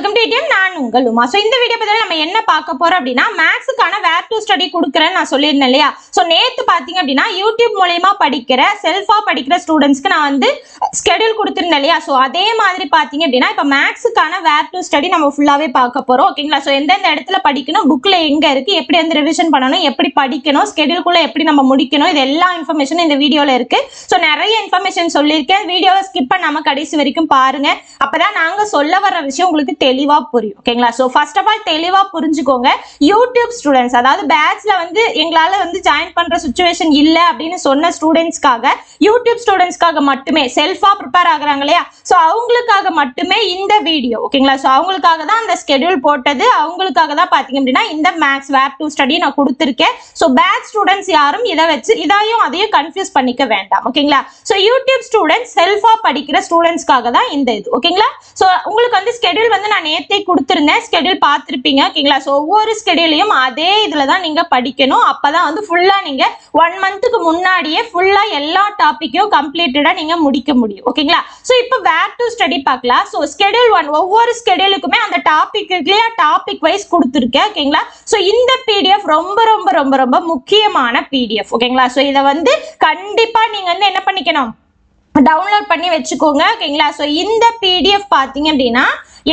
Welcome to DM நான் உங்கள் Uma so இந்த வீடியோ பற்றி நம்ம என்ன பார்க்க போகிறோம் அப்படின்னா மேக்ஸுக்கான வேர் டு ஸ்டடி கொடுக்குறேன்னு நான் சொல்லியிருந்தேன் இல்லையா? ஸோ நேற்று பார்த்தீங்க அப்படின்னா யூடியூப் மூலயமா படிக்கிற செல்ஃபாக படிக்கிற ஸ்டூடெண்ட்ஸ்க்கு நான் வந்து ஸ்கெடியூல் கொடுத்துருந்தேன் இல்லையா? ஸோ அதே மாதிரி பார்த்தீங்க அப்படின்னா இப்போ மேக்ஸுக்கான வேர் டு ஸ்டடி நம்ம ஃபுல்லாகவே பார்க்க போகிறோம் ஓகேங்களா ஸோ எந்தெந்த இடத்துல படிக்கணும் புக்கில் எங்கே இருக்குது எப்படி வந்து ரிவிஷன் பண்ணணும் எப்படி படிக்கணும் ஸ்கெடியூல்குள்ளே எப்படி நம்ம முடிக்கணும் இது எல்லா இன்ஃபர்மேஷனும் இந்த வீடியோவில் இருக்குது ஸோ நிறைய இன்ஃபர்மேஷன் சொல்லியிருக்கேன். வீடியோவை ஸ்கிப் பண்ணாமல் கடைசி வரைக்கும் பாருங்கள் அப்போ தான் நாங்கள் சொல்ல வர விஷயம் உங்களுக்கு தெரியும் தெளிவா புரியும். ஓகேங்களா ஸோ ஃபர்ஸ்ட் ஆஃப் ஆல் தெளிவா புரிஞ்சுக்கோங்க. யூடியூப் ஸ்டூடெண்ட்ஸ் அதாவது பேட்ச்ல வந்து எங்களால வந்து ஜாயின் பண்ற சுச்சுவேஷன் இல்ல அப்படின்னு சொன்ன ஸ்டூடெண்ட்ஸ்க்காக யூடியூப் ஸ்டூடெண்ட்ஸ்க்காக மட்டுமே செல்ஃபா ப்ரிப்பேர் ஆகுறாங்க இல்லையா? ஸோ அவங்களுக்காக மட்டுமே இந்த வீடியோ ஓகேங்களா ஸோ அவங்களுக்காக தான் அந்த ஸ்கெடியூல் போட்டது. அவங்களுக்காக தான் பாத்தீங்க அப்படின்னா இந்த மேக்ஸ் வேப் டூ ஸ்டடி நான் கொடுத்துருக்கேன். ஸோ பேட்ச் ஸ்டூடெண்ட்ஸ் யாரும் இதை வச்சு இதையும் அதையும் கன்ஃபியூஸ் பண்ணிக்க வேண்டாம் ஓகேங்களா ஸோ யூடியூப் ஸ்டூடெண்ட்ஸ் செல்ஃபா படிக்கிற ஸ்டூடெண்ட்ஸ்க்காக தான் இந்த இது ஓகேங்களா ஸோ உங்களுக்கு வந்து ஸ்கெடியூல் வந்து நான் நேத்தே கொடுத்துருந்தேன். ஸ்கெடியூல் பார்த்துருப்பீங்க ஓகேங்களா? ஸோ ஒவ்வொரு ஸ்கெடியூலையும் அதே இதில் தான் நீங்கள் படிக்கணும். அப்போ தான் வந்து ஃபுல்லாக நீங்கள் ஒன் மந்த்துக்கு முன்னாடியே ஃபுல்லாக எல்லா டாப்பிக்கையும் கம்ப்ளீட்டடாக நீங்கள் முடிக்க முடியும். ஓகேங்களா? ஸோ இப்போ வேர் டு ஸ்டடி பார்க்கலாம். ஸோ ஸ்கெடியூல் ஒன் ஒவ்வொரு ஸ்கெடியூலுக்குமே அந்த டாபிக் இல்லையா டாபிக் வைஸ் கொடுத்துருக்கேன். ஓகேங்களா? ஸோ இந்த பிடிஎஃப் ரொம்ப ரொம்ப ரொம்ப ரொம்ப முக்கியமான பிடிஎஃப் ஓகேங்களா? ஸோ இதை வந்து கண்டிப்பாக நீங்கள் வந்து என்ன பண்ணிக்கணும்? டவுன்லோட் பண்ணி வச்சுக்கோங்க. ஓகேங்களா? ஸோ இந்த பிடிஎஃப் பார்த்தீங்க அப்படின்னா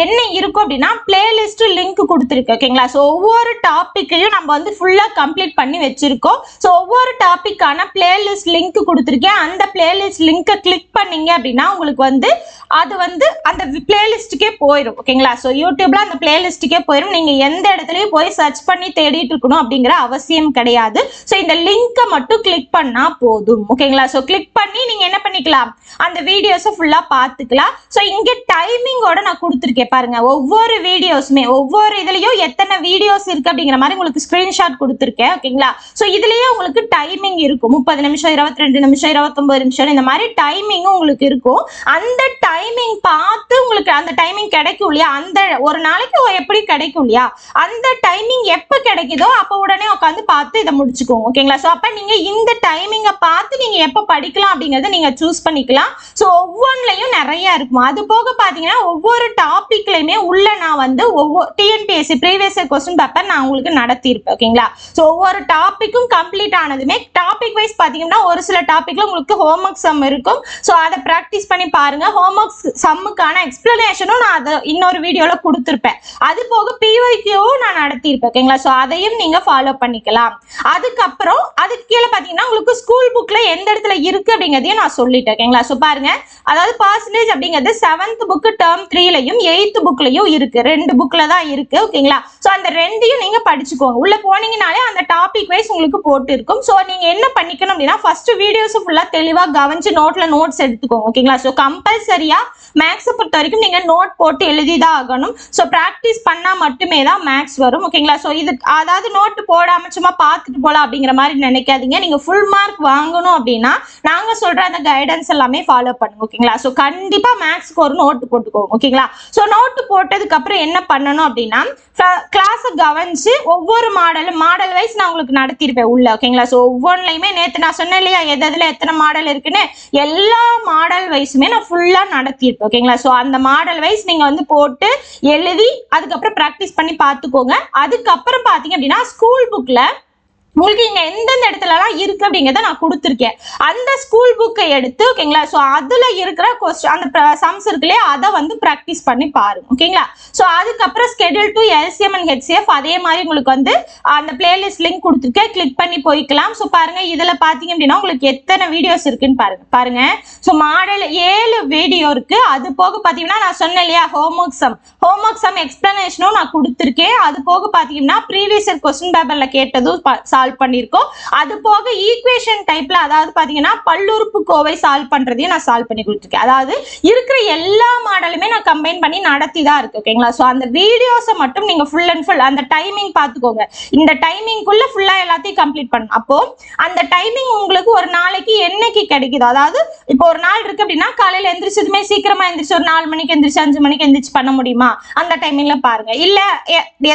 என்ன இருக்கும் அப்படின்னா பிளேலிஸ்ட் லிங்க் கொடுத்துருக்கு ஓகேங்களா ஸோ ஒவ்வொரு டாப்பிக்கையும் நம்ம வந்து ஃபுல்லாக கம்ப்ளீட் பண்ணி வச்சிருக்கோம். ஸோ ஒவ்வொரு டாப்பிக்கான பிளேலிஸ்ட் லிங்க் கொடுத்துருக்கேன். அந்த பிளேலிஸ்ட் லிங்கை கிளிக் பண்ணீங்க அப்படின்னா உங்களுக்கு வந்து அது வந்து அந்த பிளேலிஸ்ட்டுக்கே போயிடும் ஓகேங்களா ஸோ யூடியூப்ல அந்த பிளேலிஸ்ட்டுக்கே போயிடும் நீங்கள் எந்த இடத்துலையும் போய் சர்ச் பண்ணி தேடிட்டு இருக்கணும் அப்படிங்கிற அவசியம் கிடையாது. ஸோ இந்த லிங்கை மட்டும் கிளிக் பண்ணால் போதும் ஓகேங்களா ஸோ கிளிக் பண்ணி நீங்கள் என்ன பண்ணிக்கலாம்? அந்த வீடியோஸை ஃபுல்லாக பார்த்துக்கலாம். ஸோ இங்கே டைமிங்கோட நான் கொடுத்துருக்கேன். பாருங்க ஒவ்வொரு வீடியோஸுமே ஒவ்வொரு இதுலயும் எத்தனை வீடியோஸ் இருக்கு அப்படிங்கிற மாதிரி உங்களுக்கு ஸ்கிரீன்ஷாட் கொடுத்துருக்கேன் ஓகேங்களா? ஸோ இதுலயே உங்களுக்கு டைமிங் இருக்கும். முப்பது நிமிஷம் இருபத்தி ரெண்டு நிமிஷம் இருபத்தொன்பது நிமிஷம் இந்த மாதிரி டைமிங்கும் உங்களுக்கு இருக்கும். அந்த டைமிங் பார்த்து உங்களுக்கு அந்த டைமிங் கிடைக்கும் இல்லையா? அந்த ஒரு நாளைக்கு எப்படி கிடைக்கும் இல்லையா? அந்த டைமிங் எப்போ கிடைக்குதோ அப்போ உடனே உட்காந்து பார்த்து இதை முடிச்சுக்கோங்க ஓகேங்களா? ஸோ அப்போ நீங்க இந்த டைமிங்கை பார்த்து நீங்க எப்போ படிக்கலாம் அப்படிங்கிறத நீங்க சூஸ் பண்ணிக்கலாம். ஸோ ஒவ்வொன்றுலையும் நிறைய இருக்கும். அது போக பார்த்தீங்கன்னா ஒவ்வொரு டாப் டாபிக்லையுமே உள்ள நான் வந்து ஒவ்வொரு டிஎன்பிஎஸ்சி ப்ரீவியஸ் கொஸ்டின் பேப்பர் நான் உங்களுக்கு நடத்தியிருப்பேன் ஓகேங்களா ஸோ ஒவ்வொரு டாப்பிக்கும் கம்ப்ளீட் ஆனதுமே டாபிக் வைஸ் பார்த்தீங்கன்னா ஒரு சில டாப்பிக்ல உங்களுக்கு ஹோம்ஒர்க் சம் இருக்கும். ஸோ அதை ப்ராக்டிஸ் பண்ணி பாருங்க. ஹோம்ஒர்க் சம்முக்கான எக்ஸ்பிளனேஷனும் நான் அதை இன்னொரு வீடியோவில் கொடுத்துருப்பேன். அது போக பிஒய்க்கியூவும் நான் நடத்தியிருப்பேன் ஓகேங்களா ஸோ அதையும் நீங்கள் ஃபாலோ பண்ணிக்கலாம். அதுக்கப்புறம் அதுக்கு கீழே பார்த்தீங்கன்னா உங்களுக்கு ஸ்கூல் புக்கில் எந்த இடத்துல இருக்கு அப்படிங்கிறதையும் நான் சொல்லிட்டேன் ஓகேங்களா ஸோ பாருங்க. அதாவது பர்சன்டேஜ் அப்படிங்கிறது செவன்த் புக்கு டேர்ம் த்ரீலையும் எயித்து புக்லயும் இருக்கு. ரெண்டு புக்ல தான் இருக்கு. ஓகேங்களா ஸோ அந்த ரெண்டையும் நீங்க படிச்சுக்கோங்க. உள்ள போனீங்கனாலே அந்த டாபிக் வைஸ் உங்களுக்கு போட்டு இருக்கும் ஸோ நீங்க என்ன பண்ணிக்கணும் அப்படின்னா ஃபர்ஸ்ட் வீடியோஸ் ஃபுல்லா தெளிவா கவனிச்சு நோட்ல நோட்ஸ் எடுத்துக்கோங்க. ஓகேங்களா ஸோ கம்பல்சரியா மேக்ஸை பொறுத்த வரைக்கும் நீங்க நோட் போட்டு எழுதி தான் ஆகணும். ஸோ ப்ராக்டிஸ் பண்ணா மட்டுமே தான் மேக்ஸ் வரும். ஓகேங்களா ஸோ இது அதாவது நோட்டு போடாம சும்மா பார்த்துட்டு போலாம் அப்படிங்கிற மாதிரி நினைக்காதீங்க. நீங்க ஃபுல் மார்க் வாங்கணும் அப்படின்னா நாங்க சொல்ற அந்த கைடன்ஸ் எல்லாமே ஃபாலோ பண்ணுங்க. ஓகேங்களா ஸோ கண்டிப்பா மேக்ஸ்க்கு ஒரு நோட்டு போட்டுக்கோங்க. ஓகேங்களா ஸோ நோட்டு போட்டதுக்கு அப்புறம் என்ன பண்ணணும் அப்படின்னா கிளாஸை கவனிச்சு ஒவ்வொரு மாடலும் மாடல் வைஸ் நான் உங்களுக்கு நடத்தியிருப்பேன் உள்ள ஓகேங்களா ஸோ ஒவ்வொன்றுலையுமே நேற்று நான் சொன்னேன் இல்லையா எது எத்தனை மாடல் இருக்குன்னு? எல்லா மாடல் வைஸுமே நான் ஃபுல்லாக நடத்தியிருப்பேன் ஓகேங்களா ஸோ அந்த மாடல் வைஸ் நீங்கள் வந்து போட்டு எழுதி அதுக்கப்புறம் ப்ராக்டிஸ் பண்ணி பார்த்துக்கோங்க. அதுக்கப்புறம் பார்த்தீங்க அப்படின்னா ஸ்கூல் புக்கில் உங்களுக்கு இங்க எந்தெந்த இடத்துலலாம் இருக்கு அப்படிங்கிறத நான் கொடுத்துருக்கேன். அந்த ஸ்கூல் புக்கை எடுத்து ஓகேங்களா ஸோ அதுல இருக்கிற கொஸ்டின் அந்த சம்ஸ் இருக்கு இல்லையா அதை வந்து ப்ராக்டிஸ் பண்ணி பாருங்க ஓகேங்களா ஸோ அதுக்கப்புறம் schedule two LCM and HCF அதே மாதிரி உங்களுக்கு வந்து அந்த பிளேலிஸ்ட் லிங்க் கொடுத்துருக்கேன். கிளிக் பண்ணி போய்க்கலாம். ஸோ பாருங்க இதுல பாத்தீங்க அப்படின்னா உங்களுக்கு எத்தனை வீடியோஸ் இருக்குன்னு பாருங்க பாருங்க. ஸோ மாடல் ஏழு வீடியோ இருக்கு. அது போக பாத்தீங்கன்னா நான் சொன்னேன் இல்லையா ஹோம்ஒர்க் சம் ஹோம்ஒர்க் சம் எக்ஸ்பிளனேஷனும் நான் கொடுத்துருக்கேன். அது போக பாத்தீங்கன்னா ப்ரீவியஸ் இயர் கொஸ்டின் பேப்பர்ல கேட்டதும் சால்வ் பண்ணியிருக்கோம் அது போக ஈக்குவேஷன் டைப்ல அதாவது பாத்தீங்கன்னா பல்லுறுப்பு கோவை சால்வ் பண்றதையும் நான் சால்வ் பண்ணி கொடுத்துருக்கேன். அதாவது இருக்கிற எல்லா மாடலுமே நான் கம்பைன் பண்ணி நடத்தி தான் இருக்கு ஓகேங்களா ஸோ அந்த வீடியோஸை மட்டும் நீங்க ஃபுல் அண்ட் ஃபுல் அந்த டைமிங் பார்த்துக்கோங்க. இந்த டைமிங்குள்ள ஃபுல்லா எல்லாத்தையும் கம்ப்ளீட் பண்ணணும். அப்போ அந்த டைமிங் உங்களுக்கு ஒரு நாளைக்கு என்னைக்கு கிடைக்குதோ அதாவது இப்போ ஒரு நாள் இருக்கு அப்படின்னா காலையில எந்திரிச்சதுமே சீக்கிரமா எந்திரிச்சு ஒரு நாலு மணிக்கு எந்திரிச்சு அஞ்சு மணிக்கு எந்திரிச்சு பண்ண முடியுமா? அந்த டைமிங்ல பாருங்க. இல்ல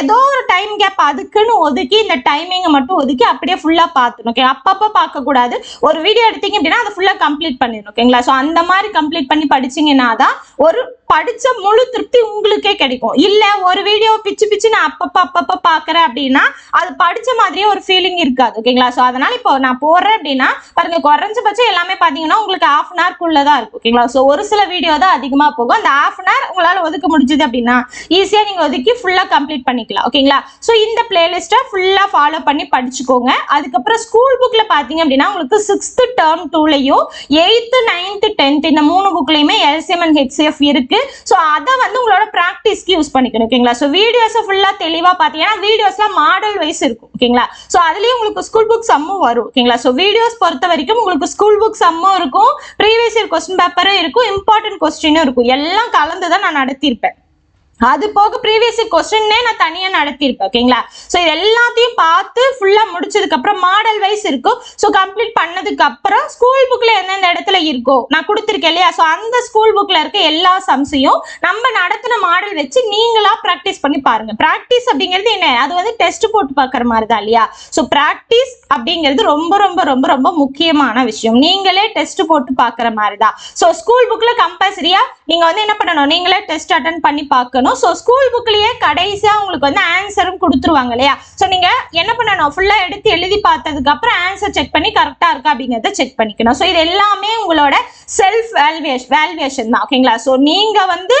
ஏதோ ஒரு டைம் கேப் அதுக்குன்னு ஒதுக்கி இந்த டைமிங்கை மட்டும் ஒதுக்கி ஒதுக்கி அப்படியே ஃபுல்லா பார்த்துணும் ஓகே அப்பப்போ பார்க்கக்கூடாது. ஒரு வீடியோ எடுத்தீங்க அப்படின்னா அதை ஃபுல்லா கம்ப்ளீட் பண்ணிடணும் ஓகேங்களா ஸோ அந்த மாதிரி கம்ப்ளீட் பண்ணி படிச்சீங்கன்னா தான் ஒரு படிச்ச முழு திருப்தி உங்களுக்கே கிடைக்கும். இல்ல ஒரு வீடியோ பிச்சு பிச்சு நான் அப்பப்ப அப்பப்ப பாக்குறேன் அப்படின்னா அது படிச்ச மாதிரியே ஒரு ஃபீலிங் இருக்காது ஓகேங்களா ஸோ அதனால இப்போ நான் போடுறேன் அப்படின்னா பாருங்க குறைஞ்சபட்சம் எல்லாமே பாத்தீங்கன்னா உங்களுக்கு ஹாஃப் அன் ஹவர்க்குள்ள தான் இருக்கும் ஓகேங்களா ஸோ ஒரு சில வீடியோ தான் அதிகமா போகும். அந்த ஹாஃப் அன் ஹவர் உங்களால ஒதுக்க முடிஞ்சது அப்படின்னா ஈஸியா நீங்க ஒதுக்கி ஃபுல்லா கம்ப்ளீட் பண்ணிக்கலாம் ஓகேங்களா ஸோ இந்த பிளேலிஸ்ட்டை ஃபுல்லா ஃபாலோ பண்ணி படிச்சு வச்சுக்கோங்க. அதுக்கப்புறம் ஸ்கூல் புக்கில் பார்த்தீங்க அப்படின்னா உங்களுக்கு சிக்ஸ்த்து டேர்ம் டூலையும் எயித்து நைன்த்து டென்த் இந்த மூணு புக்லையுமே எல்சிஎம் அண்ட் ஹெச்சிஎஃப் இருக்கு. ஸோ அதை வந்து உங்களோட ப்ராக்டிஸ்க்கு யூஸ் பண்ணிக்கணும் ஓகேங்களா? ஸோ வீடியோஸை ஃபுல்லாக தெளிவாக பார்த்தீங்கன்னா வீடியோஸ்லாம் மாடல் வைஸ் இருக்கும் ஓகேங்களா? ஸோ அதுலேயும் உங்களுக்கு ஸ்கூல் புக் சம்மும் வரும் ஓகேங்களா? ஸோ வீடியோஸ் பொறுத்த வரைக்கும் உங்களுக்கு ஸ்கூல் புக் சம்மும் இருக்கும். ப்ரீவியஸ் இயர் கொஸ்டின் பேப்பரும் இருக்கும். இம்பார்ட்டன்ட் கொஸ்டினும் இருக்கும். எல்லாம் கலந்து தான் நான் நடத்தியிருப்பேன். அது போக ப்ரீவியஸ் கொஸ்டின்னே நான் தனியா நடத்தியிருப்பேன் ஓகேங்களா ஸோ இது எல்லாத்தையும் பார்த்து ஃபுல்லா முடிச்சதுக்கு அப்புறம் மாடல் வைஸ் இருக்கும். ஸோ கம்ப்ளீட் பண்ணதுக்கு அப்புறம் ஸ்கூல் புக்ல எந்தெந்த இடத்துல இருக்கோ நான் கொடுத்துருக்கேன் இல்லையா? ஸோ அந்த ஸ்கூல் புக்ல இருக்க எல்லா சம்ஸையும் நம்ம நடத்தின மாடல் வச்சு நீங்களா ப்ராக்டிஸ் பண்ணி பாருங்க. ப்ராக்டிஸ் அப்படிங்கிறது என்ன? அது வந்து டெஸ்ட் போட்டு பார்க்குற மாதிரி தான் இல்லையா? ஸோ ப்ராக்டிஸ் அப்படிங்கிறது ரொம்ப ரொம்ப ரொம்ப ரொம்ப முக்கியமான விஷயம். நீங்களே டெஸ்ட் போட்டு பார்க்குற மாதிரி தான் ஸோ ஸ்கூல் புக்ல கம்பல்சரியா நீங்க வந்து என்ன பண்ணணும்? நீங்களே டெஸ்ட் அட்டன் பண்ணி பார்க்கணும். ஸோ ஸ்கூல் புக்லயே கடைசியா உங்களுக்கு வந்து ஆன்சரும் கொடுத்துருவாங்க இல்லையா? ஸோ நீங்க என்ன பண்ணணும்? ஃபுல்லா எடுத்து எழுதி பார்த்ததுக்கு அப்புறம் ஆன்சர் செக் பண்ணி கரெக்டா இருக்கா அப்படிங்கறத செக் பண்ணிக்கணும். ஸோ இது எல்லாமே உங்களோட செல்ஃப் வேல்வேஷன் வேல்வேஷன் தான் ஓகேங்களா ஸோ நீங்கள் வந்து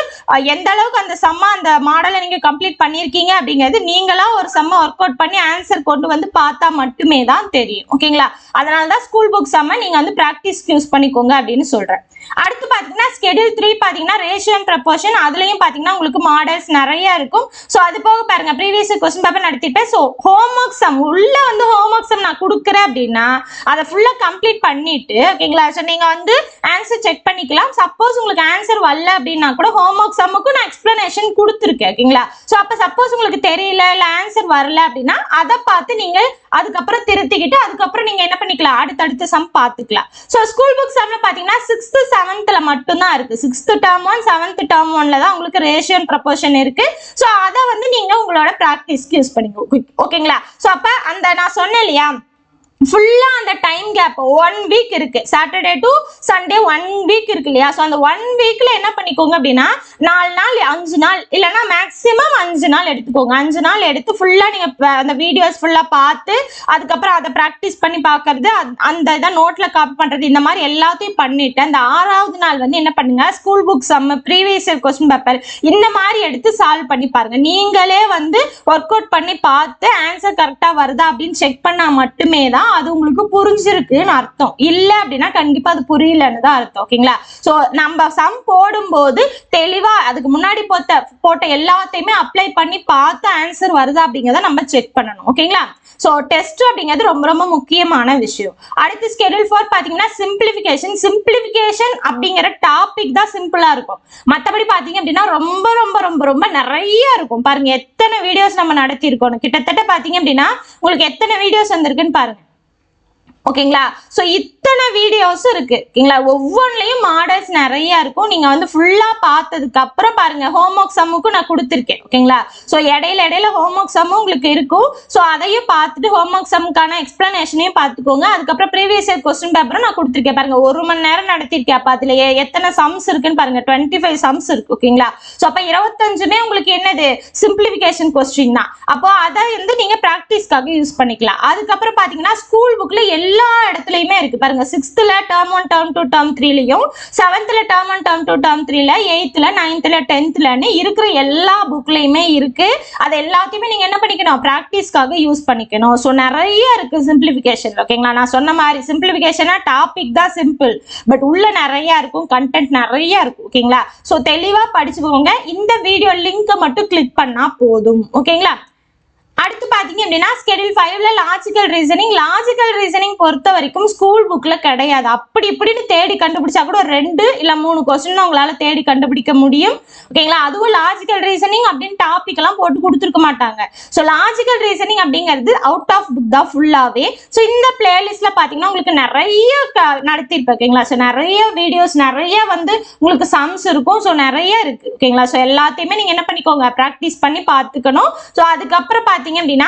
எந்த அளவுக்கு அந்த செம்ம அந்த மாடலை நீங்கள் கம்ப்ளீட் பண்ணியிருக்கீங்க அப்படிங்கிறது நீங்களா ஒரு செம்ம ஒர்க் அவுட் பண்ணி ஆன்சர் கொண்டு வந்து பார்த்தா மட்டுமே தான் தெரியும் ஓகேங்களா அதனால தான் ஸ்கூல் புக் செம்ம நீங்கள் வந்து ப்ராக்டிஸ்க்கு யூஸ் பண்ணிக்கோங்க அப்படின்னு சொல்கிறேன் அடுத்து பார்த்தீங்கன்னா ஸ்கெடியூல் த்ரீ பார்த்தீங்கன்னா ரேஷியோ அண்ட் ப்ரப்போர்ஷன் அதுலேயும் பார்த்தீங்கன்னா உங்களுக்கு மாடல்ஸ் நிறைய இருக்கும். ஸோ அது போக பாருங்க ப்ரீவியஸ் கொஸ்டின் பேப்பர் நடத்திருப்பேன் ஸோ ஹோம் ஒர்க் சம் உள்ளே வந்து ஹோம் ஒர்க் சம் நான் கொடுக்குறேன் அப்படின்னா அதை ஃபுல்லாக கம்ப்ளீட் பண்ணிட்டு ஓகேங்களா ஸோ நீங்கள் வந்து ஆன்சர் செக் பண்ணிக்கலாம். சப்போஸ் உங்களுக்கு ஆன்சர் வரல அப்படின்னா கூட ஹோம்ஒர்க் சம்முக்கு நான் எக்ஸ்பிளனேஷன் கொடுத்துருக்கேன் ஓகேங்களா? ஸோ அப்போ சப்போஸ் உங்களுக்கு தெரியல இல்லை ஆன்சர் வரல அப்படின்னா அதை பார்த்து நீங்கள் அதுக்கப்புறம் திருத்திக்கிட்டு அதுக்கப்புறம் நீங்கள் என்ன பண்ணிக்கலாம்? அடுத்தடுத்த சம் பார்த்துக்கலாம். ஸோ ஸ்கூல் புக் சம்ல பார்த்தீங்கன்னா சிக்ஸ்த்து செவன்த்தில் மட்டும்தான் இருக்குது sixth term one seventh term ஒன்ல தான் உங்களுக்கு ரேஷியன் ப்ரப்போர்ஷன் இருக்குது ஸோ அதை வந்து நீங்கள் உங்களோட ப்ராக்டிஸ்க்கு யூஸ் பண்ணிக்கோ ஓகேங்களா? ஸோ அப்போ அந்த நான் சொன்னேன் இல்லையா? ஃபுல்லா அந்த டைம் கேப் ஒன் வீக் இருக்கு. Saturday to Sunday one week இருக்கு இல்லையா? ஸோ அந்த ஒன் வீக்ல என்ன பண்ணிக்கோங்க அப்படின்னா நாலு நாள் அஞ்சு நாள் இல்லைன்னா மேக்ஸிமம் அஞ்சு நாள் எடுத்துக்கோங்க. அஞ்சு நாள் எடுத்து ஃபுல்லா நீங்க அந்த வீடியோஸ் ஃபுல்லா பார்த்து அதுக்கப்புறம் அதை ப்ராக்டிஸ் பண்ணி பார்க்கறது அந்த இதை நோட்ல காப்பி பண்றது இந்த மாதிரி எல்லாத்தையும் பண்ணிட்டு அந்த ஆறாவது நாள் வந்து என்ன பண்ணுங்க school book sum previous year question paper இந்த மாதிரி எடுத்து சால்வ் பண்ணி பாருங்க. நீங்களே வந்து ஒர்க் அவுட் பண்ணி பார்த்து ஆன்சர் கரெக்டா வருதா அப்படின்னு செக் பண்ணா மட்டுமே தான் அது உங்களுக்கு புரிஞ்சிருக்குன்னு அர்த்தம். இல்ல அப்படின்னா கண்டிப்பா அது புரியலன்னு தான் அர்த்தம் ஓகேங்களா சோ நம்ம சம் போடும்போது தெளிவா அதுக்கு முன்னாடி போட்ட போட்ட எல்லாத்தையுமே அப்ளை பண்ணி பார்த்து ஆன்சர் வருதா அப்படிங்கறத நம்ம செக் பண்ணணும் ஓகேங்களா சோ டெஸ்ட் அப்படிங்கிறது ரொம்ப ரொம்ப முக்கியமான விஷயம். அடுத்து ஸ்கெடியூல் ஃபோர் பாத்தீங்கன்னா சிம்பிளிஃபிகேஷன் சிம்பிளிஃபிகேஷன் அப்படிங்கிற டாபிக் தான் சிம்பிளா இருக்கும். மத்தபடி பாத்தீங்க அப்படின்னா ரொம்ப ரொம்ப ரொம்ப ரொம்ப நிறைய இருக்கும். பாருங்க எத்தனை வீடியோஸ் நம்ம நடத்தியிருக்கோம். கிட்டத்தட்ட பாத்தீங்க அப்படின்னா உங்களுக்கு எத்தனை வீடியோஸ் வந்திருக்குன்னு பாருங்க. ஓகேங்களா? ஸோ இத்தனை வீடியோஸும் இருக்கு. ஓகேங்களா? ஒவ்வொன்றிலையும் மாடல்ஸ் நிறைய இருக்கும். நீங்க வந்து ஃபுல்லா பார்த்ததுக்கு அப்புறம் பாருங்க ஹோம்ஒர்க் சம்முக்கும் நான் கொடுத்துருக்கேன். ஓகேங்களா? ஸோ இடையில இடையில ஹோம்ஒர்க் சம்மும் உங்களுக்கு இருக்கும். ஸோ அதையும் பார்த்துட்டு ஹோம்ஒர்க் சம்முக்கான எக்ஸ்பிளனேஷனையும் பார்த்துக்கோங்க. அதுக்கப்புறம் ப்ரீவியஸ் இயர் கொஸ்டின் பேப்பரும் நான் கொடுத்துருக்கேன். பாருங்க ஒரு மணி நேரம் நடத்திருக்கேன் அப்போ அதுல எத்தனை சம்ஸ் இருக்குன்னு பாருங்க டுவெண்ட்டி ஃபைவ் சம்ஸ் இருக்கு. ஓகேங்களா? ஸோ அப்போ இருபத்தஞ்சுமே உங்களுக்கு என்னது? சிம்பிளிஃபிகேஷன் கொஸ்டின் தான். அப்போ அதை வந்து நீங்க ப்ராக்டிஸ்க்காக யூஸ் பண்ணிக்கலாம். அதுக்கப்புறம் பாத்தீங்கன்னா ஸ்கூல் புக்ல எல்லா எல்லா இடத்துலையுமே இருக்கு. பாருங்க சிக்ஸ்த்ல term one term two term த்ரீலையும் செவன்த்ல term one term two term த்ரீல எயித்துல நைன்த்ல டென்த்லன்னு இருக்கிற எல்லா புக்லயுமே இருக்கு. அது எல்லாத்தையுமே நீங்க என்ன பண்ணிக்கணும்? ப்ராக்டிஸ்க்காக யூஸ் பண்ணிக்கணும். ஸோ நிறைய இருக்கு சிம்பிளிஃபிகேஷன் ஓகேங்களா நான் சொன்ன மாதிரி சிம்பிளிஃபிகேஷனா டாபிக் தான் சிம்பிள் பட் உள்ள நிறைய இருக்கும் கண்டென்ட் நிறைய இருக்கும் ஓகேங்களா ஸோ தெளிவா படிச்சுக்கோங்க. இந்த வீடியோ லிங்க்கை மட்டும் கிளிக் பண்ணா போதும் ஓகேங்களா அடுத்து பாத்தீங்க அப்படின்னா ஸ்கெடியூல் ஃபைவ்ல லாஜிக்கல் ரீசனிங் லாஜிக்கல் ரீசனிங் பொறுத்த வரைக்கும் ஸ்கூல் புக்ல கிடையாது. அப்படி இப்படின்னு தேடி கண்டுபிடிச்சா கூட ஒரு ரெண்டு இல்ல மூணு கொஸ்டின் உங்களால தேடி கண்டுபிடிக்க முடியும். ஓகேங்களா அதுவும் லாஜிக்கல் ரீசனிங் அப்படின்னு டாபிக் எல்லாம் போட்டு கொடுத்துருக்க மாட்டாங்க. ஸோ லாஜிக்கல் ரீசனிங் அப்படிங்கிறது அவுட் ஆஃப் புக் தான் ஃபுல்லாவே ஸோ இந்த பிளேலிஸ்ட்ல பாத்தீங்கன்னா உங்களுக்கு நிறைய க- நடத்தியிருப்பேன். ஓகேங்களா ஸோ நிறைய வீடியோஸ் நிறைய வந்து உங்களுக்கு சம்ஸ் இருக்கும். ஸோ நிறைய இருக்கு. ஓகேங்களா ஸோ எல்லாத்தையுமே நீங்க என்ன பண்ணிக்கோங்க? ப்ராக்டிஸ் பண்ணி பார்த்துக்கணும். ஸோ அதுக்கப்புறம் பார்த்தீங்க அப்படின்னா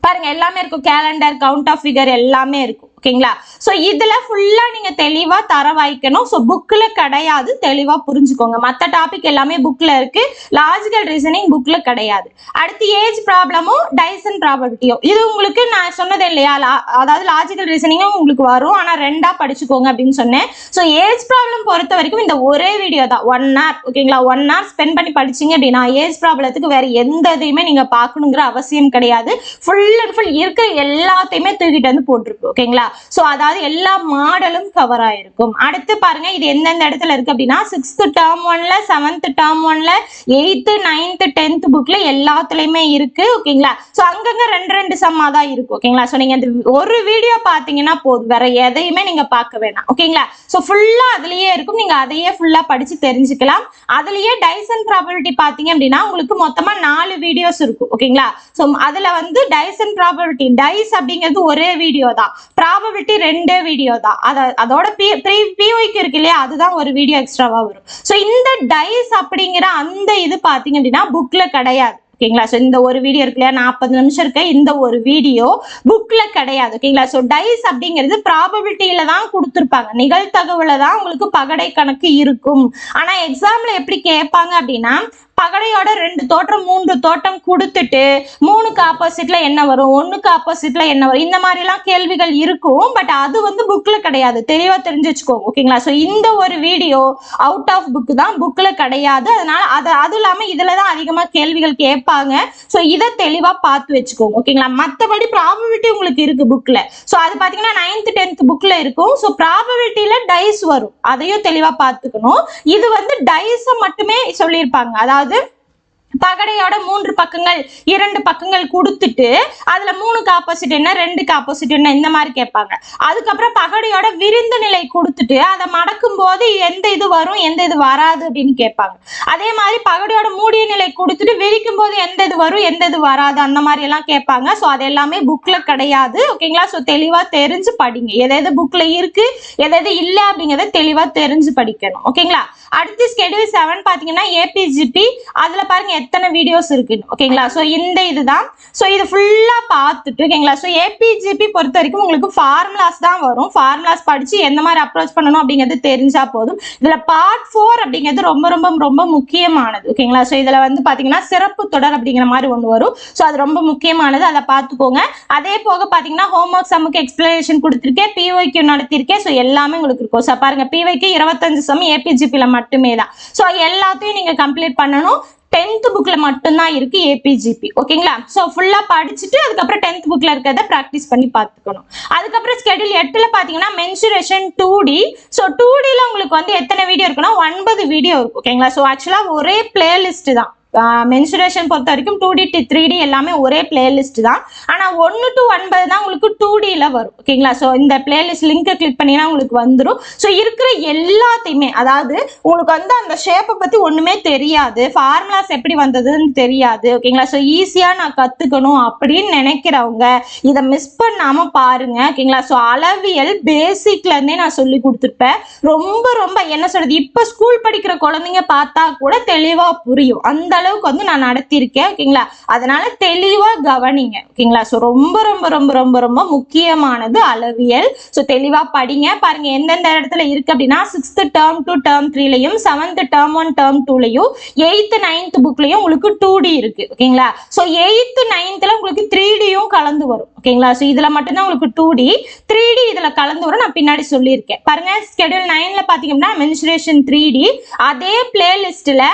பாருங்க எல்லாமே இருக்கும். கேலண்டர் கவுண்ட் ஆஃப் ஃபிகர் எல்லாமே இருக்கும். ஓகேங்களா? ஸோ இதுல ஃபுல்லா நீங்க தெளிவா தர வாய்க்கணும் ஸோ புக்ல கிடையாது. தெளிவா புரிஞ்சுக்கோங்க. மற்ற டாபிக் எல்லாமே புக்ல இருக்கு. லாஜிக்கல் ரீசனிங் புக்ல கிடையாது. அடுத்து ஏஜ் ப்ராப்ளமும் டைசன் ப்ராபர்ட்டியும் இது உங்களுக்கு நான் சொன்னது இல்லையா? லா- அதாவது லாஜிக்கல் ரீசனிங்கும் உங்களுக்கு வரும். ஆனா ரெண்டா படிச்சுக்கோங்க அப்படின்னு சொன்னேன். ஸோ ஏஜ் ப்ராப்ளம் பொறுத்த வரைக்கும் இந்த ஒரே வீடியோ தான். ஒன் ஹவர் ஓகேங்களா? ஒன் ஹவர் ஸ்பெண்ட் பண்ணி படிச்சீங்க அப்படின்னா ஏஜ் ப்ராப்ளத்துக்கு வேற எந்த இதையுமே நீங்க பார்க்கணுங்கிற அவசியம் கிடையாது. ஃபுல் அண்ட் ஃபுல் இருக்கிற எல்லாத்தையுமே தூக்கிட்டு வந்து போட்டிருக்கு ஓகேங்களா? ஸோ அதாவது எல்லா மாடலும் கவர் ஆயிருக்கும். அடுத்து பாருங்க இது எந்தெந்த இடத்துல இருக்கு அப்படின்னா சிக்ஸ்த் டேர்ம் ஒன்ல செவன்த் டேர்ம் ஒன்ல எயித்து நைன்த் டென்த் புக்ல எல்லாத்துலயுமே இருக்கு ஓகேங்களா ஸோ அங்கங்க ரெண்டு ரெண்டு சம்மா தான் இருக்கு ஓகேங்களா ஸோ நீங்க அந்த ஒரு வீடியோ பாத்தீங்கன்னா போதும். வேற எதையுமே நீங்க பார்க்க வேணாம் ஓகேங்களா ஸோ ஃபுல்லா அதுலயே இருக்கும். நீங்க அதையே ஃபுல்லா படிச்சு தெரிஞ்சுக்கலாம். அதுலயே டைசன் ப்ராபபிலிட்டி பாத்தீங்க அப்படின்னா உங்களுக்கு மொத்தமா நாலு வீடியோஸ் இருக்கும் ஓகேங்களா ஸோ அதுல வந்து டைசன் ப்ராபபிலிட்டி டைஸ் அப்படிங்கிறது ஒரே வீடியோ தான். ப்ராபபிலிட்டி ரெண்டே வீடியோ தான். அதை அதோட பி ப்ரீ பிஓக்கு இருக்கு இல்லையா? அதுதான் ஒரு வீடியோ எக்ஸ்ட்ராவாக வரும். ஸோ இந்த டைஸ் அப்படிங்கிற அந்த இது பார்த்தீங்க அப்படின்னா புக்ல கிடையாது. ஓகேங்களா ஸோ இந்த ஒரு வீடியோ இருக்கு இல்லையா? நாற்பது நிமிஷம் இருக்க. இந்த ஒரு வீடியோ புக்ல கிடையாது. ஓகேங்களா ஸோ டைஸ் அப்படிங்கிறது ப்ராபபிலிட்டியில தான் கொடுத்துருப்பாங்க. நிகழ்தகவுல தான் உங்களுக்கு பகடை கணக்கு இருக்கும். ஆனா எக்ஸாம்ல எப்படி கேட்பாங்க அப்படின்னா பகடையோட ரெண்டு தோற்றம் மூன்று தோட்டம் கொடுத்துட்டு மூணுக்கு ஆப்போசிட்ல என்ன வரும்? ஒண்ணுக்கு ஆப்போசிட்ல என்ன வரும்? இந்த மாதிரி எல்லாம் கேள்விகள் இருக்கும். பட் அது வந்து புக்ல கிடையாது. தெளிவா தெரிஞ்சு வச்சுக்கோங்க ஓகேங்களா ஸோ இந்த ஒரு வீடியோ அவுட் ஆஃப் புக் தான் புக்ல கிடையாது. அதனால அது அது இல்லாம இதுல தான் அதிகமா கேள்விகள் கேட்பாங்க. ஸோ இதை தெளிவா பார்த்து வச்சுக்கோங்க ஓகேங்களா மற்றபடி ப்ராபபிலிட்டி உங்களுக்கு இருக்கு புக்ல ஸோ அது பாத்தீங்கன்னா நைன்த் டென்த் புக்ல இருக்கும். ஸோ ப்ராபபிலிட்டியில டைஸ் வரும். அதையும் தெளிவா பார்த்துக்கணும். இது வந்து டைஸை மட்டுமே சொல்லியிருப்பாங்க. அதாவது பகடையோட மூன்று பக்கங்கள் இரண்டு பக்கங்கள் கொடுத்துட்டு அதுல மூணுக்கு ஆப்போசிட் என்ன ரெண்டுக்கு ஆப்போசிட் என்ன இந்த மாதிரி கேட்பாங்க. அதுக்கப்புறம் பகடையோட விரிந்த நிலை கொடுத்துட்டு அதை மடக்கும் போது எந்த இது வரும் எந்த இது வராது அப்படின்னு கேட்பாங்க. அதே மாதிரி பகடையோட மூடிய நிலை கொடுத்துட்டு விரிக்கும் போது எந்த இது வரும் எந்த இது வராது அந்த மாதிரி எல்லாம் கேட்பாங்க. ஸோ அது எல்லாமே புக்ல கிடையாது. ஓகேங்களா ஸோ தெளிவா தெரிஞ்சு படிங்க. எது எது புக்ல இருக்கு எது எது இல்லை அப்படிங்கிறத தெளிவா தெரிஞ்சு படிக்கணும். ஓகேங்களா அடுத்து ஸ்கெடியூல் செவன் பார்த்தீங்கன்னா ஏபிஜிபி அதில் பாருங்க எத்தனை வீடியோஸ் இருக்கு. ஓகேங்களா ஸோ இந்த இதுதான். ஸோ இது ஃபுல்லாக பார்த்துட்டு ஓகேங்களா ஸோ ஏபிஜிபி பொறுத்த வரைக்கும் உங்களுக்கு ஃபார்முலாஸ் தான் வரும். ஃபார்முலாஸ் படிச்சு எந்த மாதிரி அப்ரோச் பண்ணணும் அப்படிங்கிறது தெரிஞ்சா போதும். இதில் பார்ட் ஃபோர் அப்படிங்கிறது ரொம்ப ரொம்ப ரொம்ப முக்கியமானது. ஓகேங்களா ஸோ இதில் வந்து பார்த்தீங்கன்னா சிறப்பு தொடர் அப்படிங்கிற மாதிரி ஒன்று வரும். ஸோ அது ரொம்ப முக்கியமானது. அதை பார்த்துக்கோங்க. அதே போக பார்த்தீங்கன்னா ஹோம்ஒர்க் சமுக்கு எக்ஸ்பிளனேஷன் கொடுத்துருக்கேன். பிஒய்க்கு நடத்தியிருக்கேன் ஸோ எல்லாமே உங்களுக்கு இருக்கும். ஸோ பாருங்க. பிஒய்க்கு இருபத்தஞ்சு சம் ஏபிஜிபியில் மட்டுமே தான் ஸோ எல்லாத்தையும் நீங்க கம்ப்ளீட் பண்ணணும். டென்த் புக்கில் மட்டும்தான் இருக்கு ஏபிஜிபி ஓகேங்களா ஸோ ஃபுல்லா படிச்சுட்டு அதுக்கப்புறம் டென்த் புக்ல இருக்கிறத ப்ராக்டிஸ் பண்ணி பார்த்துக்கணும். அதுக்கப்புறம் ஸ்கெடியூல் எட்டில் பார்த்தீங்கன்னா mensuration two D so two டியில் உங்களுக்கு வந்து எத்தனை வீடியோ இருக்குன்னா ஒன்பது வீடியோ இருக்கும். ஓகேங்களா ஸோ ஆக்சுவலா ஒரே பிளேலிஸ்ட் தான். மென்சுரேஷன் பொறுத்த வரைக்கும் two D D three D எல்லாமே ஒரே பிளேலிஸ்ட் தான். ஆனால் ஒன்று டு ஒன்பது தான் உங்களுக்கு டூ டியில் வரும். ஓகேங்களா? ஸோ இந்த பிளேலிஸ்ட் லிங்கை கிளிக் பண்ணிங்கன்னா உங்களுக்கு வந்துடும் ஸோ இருக்கிற எல்லாத்தையுமே அதாவது உங்களுக்கு வந்து அந்த ஷேப்பை பற்றி ஒன்றுமே தெரியாது. ஃபார்முலாஸ் எப்படி வந்ததுன்னு தெரியாது. ஓகேங்களா? ஸோ ஈஸியாக நான் கற்றுக்கணும் அப்படின்னு நினைக்கிறவங்க இதை மிஸ் பண்ணாமல் பாருங்க. ஓகேங்களா? ஸோ அளவியல் பேசிக்லேருந்தே நான் சொல்லி கொடுத்துருப்பேன். ரொம்ப ரொம்ப என்ன சொல்கிறது இப்போ ஸ்கூல் படிக்கிற குழந்தைங்க பார்த்தா கூட தெளிவாக புரியும். அந்த அளவுக்கு வந்து நான் நடத்தியிருக்கேன் ஓகேங்களா? அதனால தெளிவா கவனிங்க ஓகேங்களா? ஸோ ரொம்ப ரொம்ப ரொம்ப ரொம்ப ரொம்ப முக்கியமானது அளவியல். ஸோ தெளிவா படிங்க. பாருங்க எந்தெந்த இடத்துல இருக்கு அப்படின்னா சிக்ஸ்த் டேர்ம் டூ டேர்ம் த்ரீலையும் செவன்த் டேர்ம் ஒன் டேர்ம் டூலையும் எயித்து நைன்த் புக்லையும் உங்களுக்கு டூ டி இருக்கு ஓகேங்களா? ஸோ எயித்து நைன்த்தில் உங்களுக்கு த்ரீ டியும் கலந்து வரும். ஓகேங்களா? ஸோ இதில் மட்டும்தான் உங்களுக்கு டூ டி த்ரீ டி இதில் கலந்து வரும். நான் பின்னாடி சொல்லியிருக்கேன். பாருங்க ஸ்கெடியூல் பார்த்தீங்க பார்த்தீங்கன்னா மென்சுரேஷன் த்ரீ டி அதே பிளேலிஸ்ட்டில்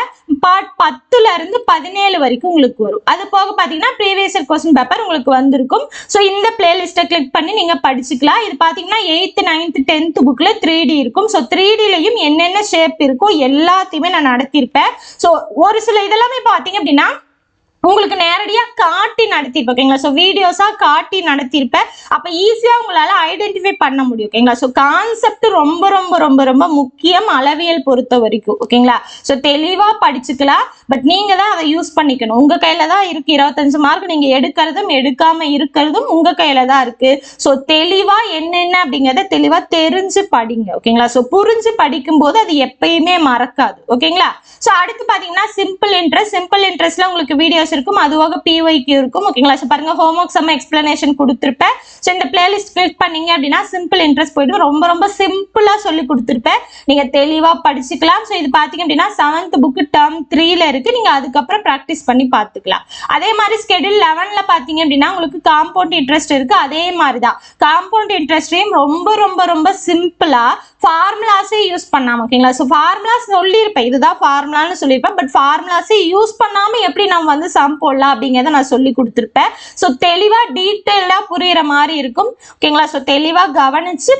பார்ட் பத்துல இருந்து பதினேழு வரைக்கும் உங்களுக்கு வரும். அது போக பார்த்தீங்கன்னா ப்ரீவியஸ் கொஸ்டின் பேப்பர் உங்களுக்கு வந்திருக்கும். ஸோ இந்த பிளேலிஸ்ட்டை கிளிக் பண்ணி நீங்கள் படிச்சுக்கலாம். இது பார்த்தீங்கன்னா எயித்து நைன்த்து டென்த்து புக்கில் த்ரீ டி இருக்கும். ஸோ த்ரீ டிலையும் என்னென்ன ஷேப் இருக்கோ எல்லாத்தையுமே நான் நடத்தியிருப்பேன். ஸோ ஒரு சில இதெல்லாமே பார்த்தீங்க அப்படின்னா உங்களுக்கு நேரடியா காட்டி நடத்திருப்பேன் ஓகேங்களா ஸோ வீடியோஸா காட்டி நடத்தியிருப்பேன். அப்போ ஈஸியா உங்களால ஐடென்டிஃபை பண்ண முடியும். ஓகேங்களா ஸோ கான்செப்ட் ரொம்ப ரொம்ப ரொம்ப ரொம்ப முக்கியம் அளவியல் பொறுத்த வரைக்கும். ஓகேங்களா ஸோ தெளிவா படிச்சுக்கலாம். பட் நீங்க தான் அதை யூஸ் பண்ணிக்கணும். உங்க கையில தான் இருக்கு. இருபத்தஞ்சு மார்க் நீங்க எடுக்கிறதும் எடுக்காம இருக்கிறதும் உங்க கையில தான் இருக்கு. ஸோ தெளிவா என்னென்ன அப்படிங்கிறத தெளிவா தெரிஞ்சு படிங்க. ஓகேங்களா ஸோ புரிஞ்சு படிக்கும் போது அது எப்பயுமே மறக்காது. ஓகேங்களா ஸோ அடுத்து பாத்தீங்கன்னா சிம்பிள் இன்ட்ரெஸ்ட் சிம்பிள் இன்ட்ரெஸ்ட்ல உங்களுக்கு வீடியோஸ் இருக்கும். அதுவாக பிஒய்க்கு இருக்கும். ஓகேங்களா ஸோ பாருங்க ஹோம்ஒர்க் செம்ம எக்ஸ்பிளனேஷன் கொடுத்துருப்பேன். ஸோ இந்த பிளேலிஸ்ட் கிளிக் பண்ணீங்க அப்படின்னா சிம்பிள் இன்ட்ரெஸ்ட் போயிட்டு ரொம்ப ரொம்ப சிம்பிளாக சொல்லி கொடுத்துருப்பேன். நீங்கள் தெளிவாக படிச்சுக்கலாம். ஸோ இது பார்த்தீங்க அப்படின்னா செவன்த் புக்கு டேர்ம் த்ரீல இருக்கு. நீங்கள் அதுக்கப்புறம் ப்ராக்டிஸ் பண்ணி பார்த்துக்கலாம் அதே மாதிரி ஸ்கெடியூல் லெவன்ல பார்த்தீங்க அப்படின்னா உங்களுக்கு காம்பவுண்ட் இன்ட்ரெஸ்ட் இருக்கு. அதே மாதிரி தான். காம்பவுண்ட் இன்ட்ரெஸ்டையும் ரொம்ப ரொம்ப ரொம்ப சிம்பிளா ஃபார்முலாஸே யூஸ் பண்ணாம ஓகேங்களா ஸோ ஃபார்முலாஸ் சொல்லியிருப்பேன். இதுதான் ஃபார்முலான்னு சொல்லியிருப்பேன். பட் ஃபார்முலாஸே யூஸ் பண்ணாம எப்படி நம்ம வந்து சம் போடலாம் அப்படிங்கிறத நான் சொல்லி கொடுத்துருப்பேன். ஸோ தெளிவாக டீட்டெயிலாக புரிகிற மாதிரி இருக்கும். ஓகேங்களா ஸோ தெளிவாக கவனிச்சு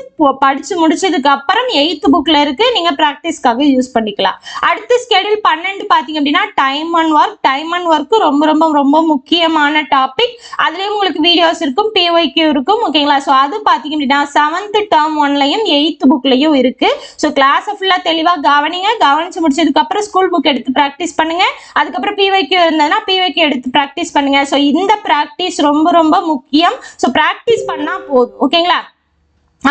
படிச்சு முடிச்சதுக்கு அப்புறம் எயித்து புக்ல இருக்கு. நீங்க ப்ராக்டிஸ்க்காக யூஸ் பண்ணிக்கலாம். அடுத்து ஸ்கெடியூல் பன்னெண்டு பார்த்தீங்க அப்படின்னா time and work time and work ரொம்ப ரொம்ப ரொம்ப முக்கியமான டாபிக் அதுலேயும் உங்களுக்கு வீடியோஸ் இருக்கும் பிஒய்க்கு இருக்கும். ஓகேங்களா ஸோ அது பார்த்தீங்க அப்படின்னா செவன்த் டேர்ம் ஒன்லையும் எயித்து புக்லையும் இருக்கு. ஸோ கிளாஸை ஃபுல்லாக தெளிவாக கவனிங்க. கவனிச்சு முடிச்சதுக்கு அப்புறம் ஸ்கூல் புக் எடுத்து ப்ராக்டிஸ் பண்ணுங்க. அதுக்கப்புறம் பிஒய்க்கு இருந்ததுன்னா பிஒய்க்கு எடுத்து ப்ராக்டிஸ் பண்ணுங்க. ஸோ இந்த ப்ராக்டிஸ் ரொம்ப ரொம்ப முக்கியம். ஸோ ப்ராக்டிஸ் பண்ணா போதும். ஓகேங்களா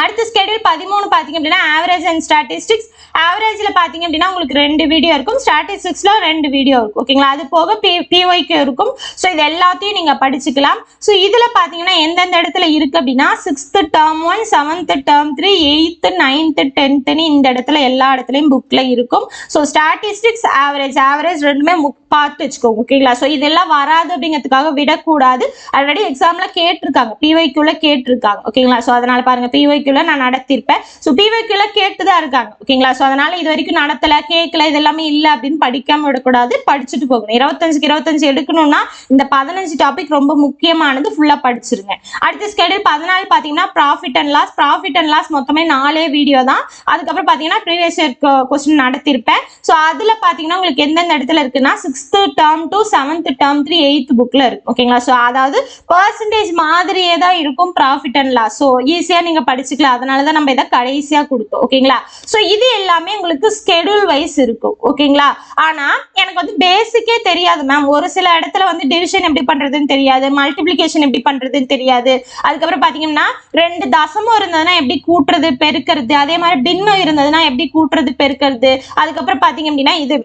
அடுத்த ஸ்கெடியூல் பதிமூணு பார்த்தீங்க அப்படின்னா ஆவரேஜ் அண்ட் ஸ்டாட்டிஸ்டிக்ஸ் ஆவரேஜில் பார்த்தீங்க அப்படின்னா உங்களுக்கு ரெண்டு வீடியோ இருக்கும். ஸ்டாட்டிஸ்டிக்ஸில் ரெண்டு வீடியோ இருக்கும். ஓகேங்களா அது போக பி பிஒய்க்கு இருக்கும். ஸோ இது எல்லாத்தையும் நீங்கள் படிச்சுக்கலாம். ஸோ இதில் பார்த்தீங்கன்னா எந்தெந்த இடத்துல இருக்குது அப்படின்னா sixth term one seventh term three eighth ninth டென்த்துன்னு இந்த இடத்துல எல்லா இடத்துலையும் புக்கில் இருக்கும். ஸோ ஸ்டாட்டிஸ்டிக்ஸ் ஆவரேஜ் ஆவரேஜ் ரெண்டுமே முக் பார்த்து வச்சுக்கோங்க. ஓகேங்களா ஸோ இதெல்லாம் வராது அப்படிங்கிறதுக்காக விடக்கூடாது. ஆல்ரெடி எக்ஸாமில் கேட்டிருக்காங்க. பிஒய்க்குள்ளே கேட்டிருக்காங்க. ஓகேங்களா ஸோ அதனால பாருங்க பிஒய்க்குள்ள நான் நடத்திருப்பேன். ஸோ பிஒய்க்குள்ள கேட்டு தான் இருக்காங்க ஓகேங்களா ஸோ அதனால இது வரைக்கும் நடத்தல கேட்கல இது எல்லாமே இல்லை அப்படின்னு படிக்காம விடக்கூடாது. படிச்சுட்டு போகணும் இருபத்தஞ்சுக்கு இருபத்தஞ்சு எடுக்கணும்னா இந்த பதினஞ்சு டாபிக் ரொம்ப முக்கியமானது ஃபுல்லாக படிச்சிருங்க. அடுத்த ஸ்கெடியூல் பதினாலு பார்த்தீங்கன்னா profit and loss profit and loss மொத்தமே நாலே வீடியோ தான். அதுக்கப்புறம் பார்த்தீங்கன்னா ப்ரீவியஸ் இயர் கொஸ்டின் நடத்திருப்பேன். ஸோ அதில் பார்த்தீங்கன்னா உங்களுக்கு எந்தெந்த இடத்துல இருக்குன்னா sixth term two seventh term three eighth புக்கில் இருக்கு. ஓகேங்களா ஸோ அதாவது பர்சன்டேஜ் மாதிரியே தான் இருக்கும் ப்ராஃபிட் அண்ட் லாஸ் ஸோ ஈஸியாக நீங்கள் வச்சுக்கலாம். அதனால தான் நம்ம இதை கடைசியாக கொடுத்தோம். ஓகேங்களா? ஸோ இது எல்லாமே உங்களுக்கு ஸ்கெடியூல் வைஸ் இருக்கும். ஓகேங்களா? ஆனால் எனக்கு வந்து பேசிக்கே தெரியாது மேம் ஒரு சில இடத்துல வந்து டிவிஷன் எப்படி பண்ணுறதுன்னு தெரியாது மல்டிப்ளிகேஷன் எப்படி பண்ணுறதுன்னு தெரியாது. அதுக்கப்புறம் பார்த்தீங்கன்னா ரெண்டு தசமம் இருந்ததுன்னா எப்படி கூட்டுறது பெருக்கிறது? அதே மாதிரி பின்னம் இருந்ததுன்னா எப்படி கூட்டுறது பெருக்கிறது? அதுக்கப்புறம் பார்த்தீங்க அப்படின்னா இது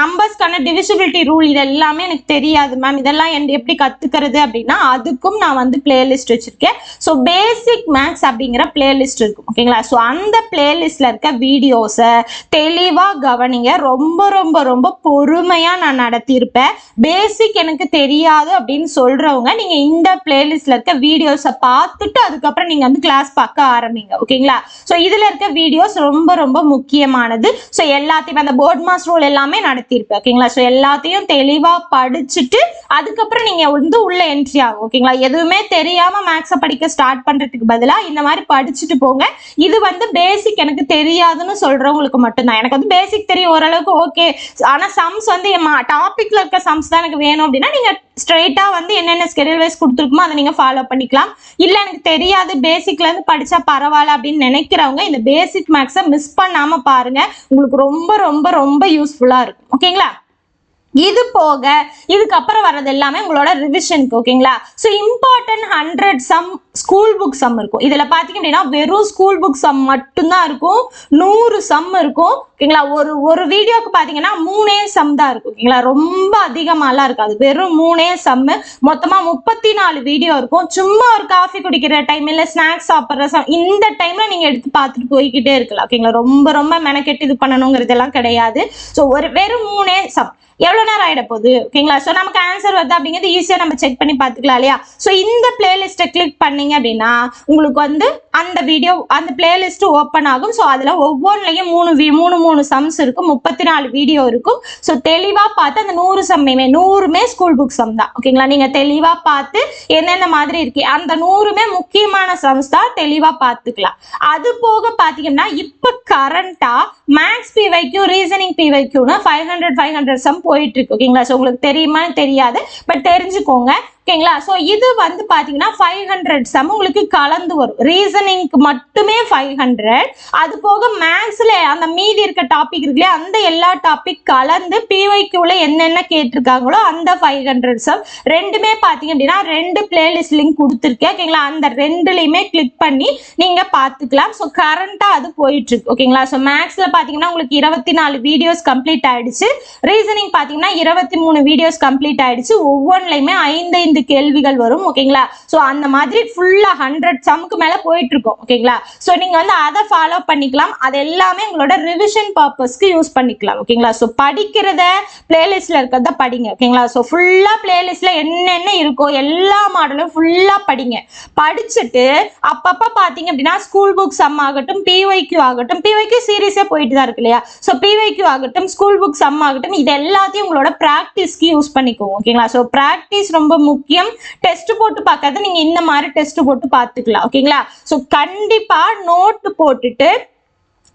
நம்பர்ஸ்க்கான டிவிசிபிலிட்டி ரூல் இது எல்லாமே எனக்கு தெரியாது மேம் இதெல்லாம் என் எப்படி கற்றுக்கிறது அப்படின்னா அதுக்கும் நான் வந்து பிளேலிஸ்ட் வச்சுருக்கேன். ஸோ பேசிக் மேக்ஸ் அப்படிங்கிற பிளே பிளேலிஸ்ட் இருக்கும் ஓகேங்களா ஸோ அந்த பிளேலிஸ்ட்டில் இருக்க வீடியோஸை தெளிவாக கவனிங்க. ரொம்ப ரொம்ப ரொம்ப பொறுமையாக நான் நடத்தியிருப்பேன். பேசிக் எனக்கு தெரியாது அப்படின்னு சொல்கிறவங்க நீங்கள் இந்த பிளேலிஸ்டில் இருக்க வீடியோஸை பார்த்துட்டு அதுக்கப்புறம் நீங்கள் வந்து கிளாஸ் பார்க்க ஆரம்பிங்க ஓகேங்களா ஸோ இதில் இருக்க வீடியோஸ் ரொம்ப ரொம்ப முக்கியமானது. ஸோ எல்லாத்தையும் அந்த போர்ட் மாஸ் ரூல் எல்லாமே நடத்தியிருப்பேன் ஓகேங்களா ஸோ எல்லாத்தையும் தெளிவாக படிச்சுட்டு அதுக்கப்புறம் நீங்கள் வந்து உள்ள என்ட்ரி ஆகும் ஓகேங்களா எதுவுமே தெரியாமல் மேக்ஸை படிக்க ஸ்டார்ட் பண்ணுறதுக்கு பதிலாக இந்த மாதிரி படிச்சு படிச்சுட்டு போங்க. இது வந்து பேசிக் எனக்கு தெரியாதுன்னு சொல்றவங்களுக்கு மட்டும்தான். எனக்கு வந்து பேசிக் தெரியும் ஓரளவுக்கு ஓகே ஆனால் சம்ஸ் வந்து டாபிக்ல இருக்க சம்ஸ் தான் எனக்கு வேணும் அப்படின்னா நீங்கள் ஸ்ட்ரெயிட்டாக வந்து என்னென்ன ஸ்கெடியூல் வைஸ் கொடுத்துருக்குமோ அதை நீங்கள் ஃபாலோ பண்ணிக்கலாம். இல்லை எனக்கு தெரியாது பேசிக்ல இருந்து படிச்சா பரவாயில்ல அப்படின்னு நினைக்கிறவங்க இந்த பேசிக் மேக்ஸை மிஸ் பண்ணாம பாருங்க. உங்களுக்கு ரொம்ப ரொம்ப ரொம்ப யூஸ்ஃபுல்லாக இருக்கும். ஓகேங்களா இது போக இதுக்கப்புறம் வர்றது எல்லாமே உங்களோட ரிவிஷனுக்கு ஓகேங்களா so important hundred sum school book sum இருக்கும். இதில் பார்த்தீங்க அப்படின்னா வெறும் ஸ்கூல் புக் சம் மட்டும்தான் இருக்கும். நூறு சம் இருக்கும். ஓகேங்களா? ஒரு ஒரு வீடியோக்கு பார்த்தீங்கன்னா மூணே சம் தான் இருக்கும். ஓகேங்களா? ரொம்ப அதிகமாலாம் இருக்காது. வெறும் மூணே சம்மு மொத்தமாக முப்பத்தி நாலு வீடியோ இருக்கும். சும்மா ஒரு காஃபி குடிக்கிற டைம் இல்லை ஸ்நாக்ஸ் சாப்பிட்ற சம் இந்த டைமில் நீங்கள் எடுத்து பார்த்துட்டு போய்கிட்டே இருக்கலாம். ஓகேங்களா? ரொம்ப ரொம்ப மெனக்கெட்டு இது பண்ணணுங்கிறதெல்லாம் கிடையாது. ஸோ ஒரு வெறும் மூணே சம் எவ்வளோ நேரம் ஆகிட போகுது? ஓகேங்களா? ஸோ நமக்கு ஆன்சர் வருது அப்படிங்கிறது ஈஸியாக நம்ம செக் பண்ணி பார்த்துக்கலாம் இல்லையா? ஸோ இந்த பிளேலிஸ்ட்டை கிளிக் பண்ணீங்க அப்படின்னா உங்களுக்கு வந்து அந்த வீடியோ அந்த பிளேலிஸ்ட் ஓப்பன் ஆகும். ஸோ அதில் ஒவ்வொன்றிலையும் மூணு மூணு மூணு சம்ஸ் இருக்கும் முப்பத்தி நாலு வீடியோ இருக்கும். ஸோ தெளிவாக பார்த்து அந்த நூறு சம்மையுமே நூறுமே ஸ்கூல் புக் சம் தான். ஓகேங்களா நீங்கள் தெளிவாக பார்த்து என்னென்ன மாதிரி இருக்கு அந்த நூறுமே முக்கியமான சம்ஸ் தான். தெளிவாக பார்த்துக்கலாம். அது போக பார்த்தீங்கன்னா இப்போ கரண்ட்டாக மேக்ஸ் பி வைக்கும் reasoning B வைக்கும்னு five hundred five hundred sum போயிட்டு இருக்கு. ஓகேங்களா ஸோ உங்களுக்கு தெரியுமான்னு தெரியாது. பட் தெரிஞ்சுக்கோங்க. ஓகேங்களா? ஸோ இது வந்து பார்த்தீங்கன்னா ஃபைவ் ஹண்ட்ரட் சம் உங்களுக்கு கலந்து வரும். ரீசனிங்க்கு மட்டுமே ஃபைவ் ஹண்ட்ரட் அது போக மேக்ஸில் அந்த மீதி இருக்க டாபிக் இருக்குல்லையா அந்த எல்லா டாபிக் கலந்து பிஒய்க்குள்ள என்னென்ன கேட்டிருக்காங்களோ அந்த ஃபைவ் ஹண்ட்ரட் சம் ரெண்டுமே பார்த்தீங்க அப்படின்னா ரெண்டு பிளேலிஸ்ட் லிங்க் கொடுத்துருக்கேன். ஓகேங்களா? அந்த ரெண்டுலையுமே கிளிக் பண்ணி நீங்கள் பார்த்துக்கலாம் ஸோ கரண்ட்டாக அது போயிட்டுருக்கு. ஓகேங்களா? ஸோ மேக்ஸில் பார்த்தீங்கன்னா உங்களுக்கு இருபத்தி நாலு வீடியோஸ் கம்ப்ளீட் ஆயிடுச்சு. ரீசனிங் பார்த்தீங்கன்னா இருபத்தி மூணு வீடியோஸ் கம்ப்ளீட் ஆயிடுச்சு. ஒவ்வொன்றுலையுமே ஐந்து ஐந்து கேள்விகள் வரும் ஓகேங்களா? ஸோ அந்த மாதிரி ஃபுல்லா ஹண்ட்ரட் சமுக்கு மேல போயிட்டு இருக்கும் ஓகேங்களா? ஸோ நீங்க வந்து அதை ஃபாலோ பண்ணிக்கலாம். அது எல்லாமே உங்களோட ரிவிஷன் பர்பஸ்க்கு யூஸ் பண்ணிக்கலாம் ஓகேங்களா? ஸோ படிக்கிறத பிளேலிஸ்ட்ல இருக்கிறத படிங்க ஓகேங்களா? ஸோ ஃபுல்லா பிளேலிஸ்ட்ல என்னென்ன இருக்கோ எல்லா மாடலும் ஃபுல்லா படிங்க. படிச்சுட்டு அப்பப்ப பாத்தீங்க அப்படின்னா ஸ்கூல் புக் சம் ஆகட்டும் பிஒய்க்யூ ஆகட்டும் பிஒய்க்யூ சீரியஸே போயிட்டு தான் இருக்கு இல்லையா? ஸோ பிஒய்க்யூ ஆகட்டும் ஸ்கூல் புக் சம் ஆகட்டும் இது எல்லாத்தையும் உங்களோட ப்ராக்டிஸ்க்கு யூஸ் பண்ணிக்கோங்க ஓகேங்களா? ஸோ ப்ராக்டிஸ் ரொம்ப முக்கியம். முக்கியம். டெஸ்ட் போட்டு பார்க்காத நீங்க இந்த மாதிரி டெஸ்ட் போட்டு பார்த்துக்கலாம் ஓகேங்களா ஸோ கண்டிப்பா நோட்டு போட்டுட்டு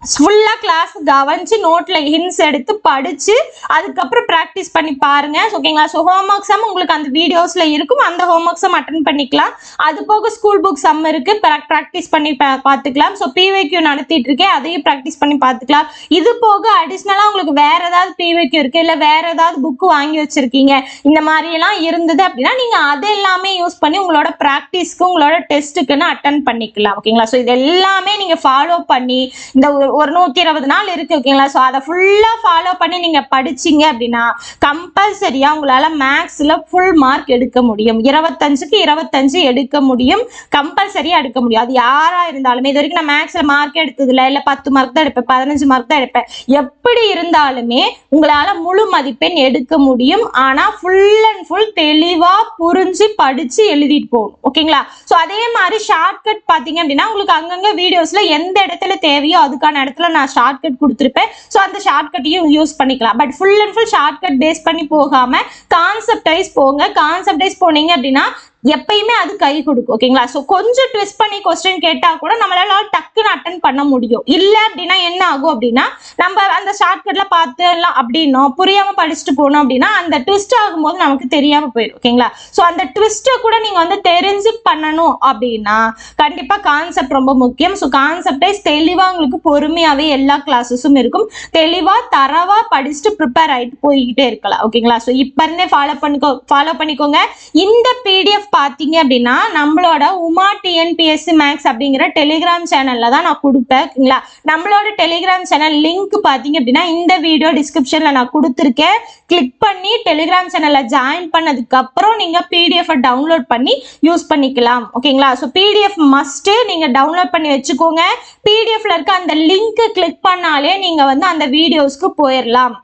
ஃபுல்லாக கிளாஸ் கவனிச்சு நோட்டில் ஹின்ஸ் எடுத்து படித்து அதுக்கப்புறம் ப்ராக்டிஸ் பண்ணி பாருங்க. ஓகேங்களா ஸோ ஹோம் ஒர்க் சம் உங்களுக்கு அந்த வீடியோஸில் இருக்கும். அந்த ஹோம் ஒர்க் சம் அட்டன் பண்ணிக்கலாம். அது போக ஸ்கூல் புக் சம் இருக்கு. ப்ராக்டிஸ் பண்ணி பா- பார்த்துக்கலாம். ஸோ பிவைக்யூ நடத்திட்டு இருக்கேன். அதையும் ப்ராக்டிஸ் பண்ணி பார்த்துக்கலாம். இது போக அடிஷ்னலாக உங்களுக்கு வேறு ஏதாவது பிவைக்யூ இருக்குது இல்லை வேறு ஏதாவது புக்கு வாங்கி வச்சுருக்கீங்க? இந்த மாதிரியெல்லாம் இருந்தது அப்படின்னா நீங்கள் அது எல்லாமே யூஸ் பண்ணி உங்களோட ப்ராக்டிஸ்க்கு உங்களோட டெஸ்ட்டுக்குன்னு அட்டன் பண்ணிக்கலாம். ஓகேங்களா ஸோ இது எல்லாமே நீங்கள் ஃபாலோ பண்ணி இந்த ஒரு- நூத்தி இருபது நாள் இருக்கு ஓகேங்களா? ஸோ அதை ஃபுல்லா ஃபாலோ பண்ணி நீங்க படிச்சீங்க அப்படின்னா கம்பல்சரியா உங்களால மேக்ஸ்ல ஃபுல் மார்க் எடுக்க முடியும். இருபத்தஞ்சுக்கு இருபத்தஞ்சு எடுக்க முடியும். கம்பல்சரியா எடுக்க முடியும். அது யாரா இருந்தாலுமே இது வரைக்கும் நான் மேக்ஸ்ல மார்க் எடுத்ததில்ல இல்ல பத்து மார்க் தான் எடுப்பேன் பதினஞ்சு மார்க் தான் எடுப்பேன். எப்படி இருந்தாலுமே உங்களால முழு மதிப்பெண் எடுக்க முடியும். ஆனா ஃபுல் அண்ட் ஃபுல் தெளிவா புரிஞ்சு படிச்சு எழுதிட்டு போகணும் ஓகேங்களா? ஸோ அதே மாதிரி ஷார்ட்கட் பாத்தீங்க அப்படின்னா உங்களுக்கு அங்கங்க வீடியோஸ்ல எந்த இடத்துல தேவையோ அதுக்கான இடத்துல நான் ஷார்ட்கட் கொடுத்துருப்பேன். ஸோ அந்த ஷார்ட்கட்டையும் யூஸ் பண்ணிக்கலாம். But full and full shortcut base பண்ணி போகாம கான்செப்டைஸ் போங்க. கான்செப்டைஸ் போனீங்க அப்படின்னா எப்பயுமே அது கை கொடுக்கும் ஓகேங்களா ஸோ கொஞ்சம் ட்விஸ்ட் பண்ணி கொஸ்டின் கேட்டா கூட நம்மளால டக்குன்னு அட்டன் பண்ண முடியும். இல்லை அப்படின்னா என்ன ஆகும் அப்படின்னா நம்ம அந்த ஷார்ட்கட்ல பார்த்து எல்லாம் அப்படின்னோம் புரியாம படிச்சுட்டு போனோம் அப்படின்னா அந்த ட்விஸ்ட் ஆகும்போது நமக்கு தெரியாம போயிடும் ஓகேங்களா ஸோ அந்த ட்விஸ்ட்டை கூட நீங்க வந்து தெரிஞ்சு பண்ணணும் அப்படின்னா கண்டிப்பா கான்செப்ட் ரொம்ப முக்கியம். ஸோ கான்செப்டைஸ் தெளிவா உங்களுக்கு பொறுமையாவே எல்லா கிளாஸஸும் இருக்கும். தெளிவா தரவா படிச்சுட்டு ப்ரிப்பேர் ஆயிட்டு போய்கிட்டே இருக்கலாம் ஓகேங்களா ஸோ இப்போ இருந்தே ஃபாலோ பண்ணிக்கோ ஃபாலோ பண்ணிக்கோங்க. இந்த பிடிஎஃப் பார்த்தீங்க அப்படின்னா நம்மளோட உமா டிஎன்பிஎஸ்சி மேக்ஸ் அப்படிங்கிற டெலிகிராம் சேனலில் தான் நான் கொடுப்பேன் ஓகேங்களா? நம்மளோட டெலிகிராம் சேனல் லிங்க் பார்த்தீங்க அப்படின்னா இந்த வீடியோ டிஸ்கிரிப்ஷனில் நான் கொடுத்துருக்கேன். கிளிக் பண்ணி டெலிகிராம் சேனலில் ஜாயின் பண்ணதுக்கப்புறம் நீங்கள் பிடிஎஃபை டவுன்லோட் பண்ணி யூஸ் பண்ணிக்கலாம் ஓகேங்களா? ஸோ பிடிஎஃப் மஸ்ட்டு நீங்கள் டவுன்லோட் பண்ணி வச்சுக்கோங்க. பிடிஎஃப்ல இருக்க அந்த லிங்க்கு கிளிக் பண்ணாலே நீங்கள் வந்து அந்த வீடியோஸ்க்கு போயிடலாம்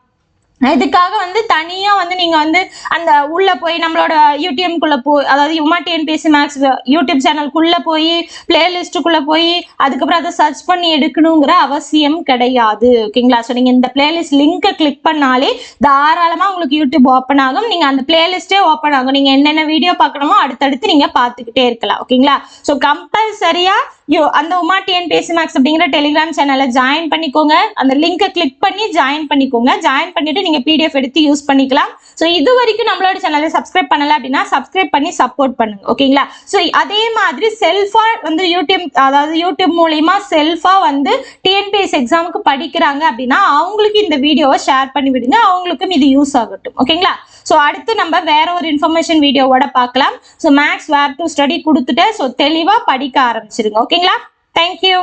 இதுக்காக வந்து தனியா வந்து நீங்க வந்து அந்த உள்ள போய் நம்மளோட யூடிஎம்குள்ள போய் அதாவது யுமா டிஎன்பிஎஸ்சி மேக்ஸ் யூடியூப் சேனல்குள்ள போய் பிளேலிஸ்ட்டுக்குள்ள போய் அதுக்கப்புறம் அதை சர்ச் பண்ணி எடுக்கணுங்கிற அவசியம் கிடையாது. ஓகேங்களா? ஸோ நீங்க இந்த பிளேலிஸ்ட் லிங்கை கிளிக் பண்ணாலே தாராளமா உங்களுக்கு யூடியூப் ஓப்பன் ஆகும். நீங்க அந்த பிளேலிஸ்டே ஓப்பன் ஆகும். நீங்க என்னென்ன வீடியோ பார்க்கணுமோ அடுத்தடுத்து நீங்க பார்த்துக்கிட்டே இருக்கலாம். ஓகேங்களா? ஸோ கம்பல்சரியா யோ அந்த உமா டிஎன்பிஎஸ்சி மேக்ஸ் அப்படிங்கிற டெலிகிராம் சேனலை ஜாயின் பண்ணிக்கோங்க. அந்த லிங்கை கிளிக் பண்ணி ஜாயின் பண்ணிக்கோங்க. ஜாயின் பண்ணிட்டு நீங்கள் பிடிஎஃப் எடுத்து யூஸ் பண்ணிக்கலாம். ஸோ இது வரைக்கும் நம்மளோட சேனலை சப்ஸ்கிரைப் பண்ணலை அப்படின்னா சப்ஸ்கிரைப் பண்ணி சப்போர்ட் பண்ணுங்க. ஓகேங்களா ஸோ அதே மாதிரி செல்ஃபாக வந்து யூடியூப் அதாவது யூடியூப் மூலயமா செல்ஃபாக வந்து டிஎன்பிஎஸ் எக்ஸாமுக்கு படிக்கிறாங்க அப்படின்னா அவங்களுக்கு இந்த வீடியோவை ஷேர் பண்ணி விடுங்க அவங்களுக்கும் இது யூஸ் ஆகட்டும். ஓகேங்களா ஸோ அடுத்து நம்ம வேற ஒரு இன்ஃபர்மேஷன் வீடியோவோட பார்க்கலாம். So maths where to study கொடுத்துட்டு ஸோ தெளிவாக படிக்க ஆரம்பிச்சிருங்க. ஓகேங்களா தேங்க்யூ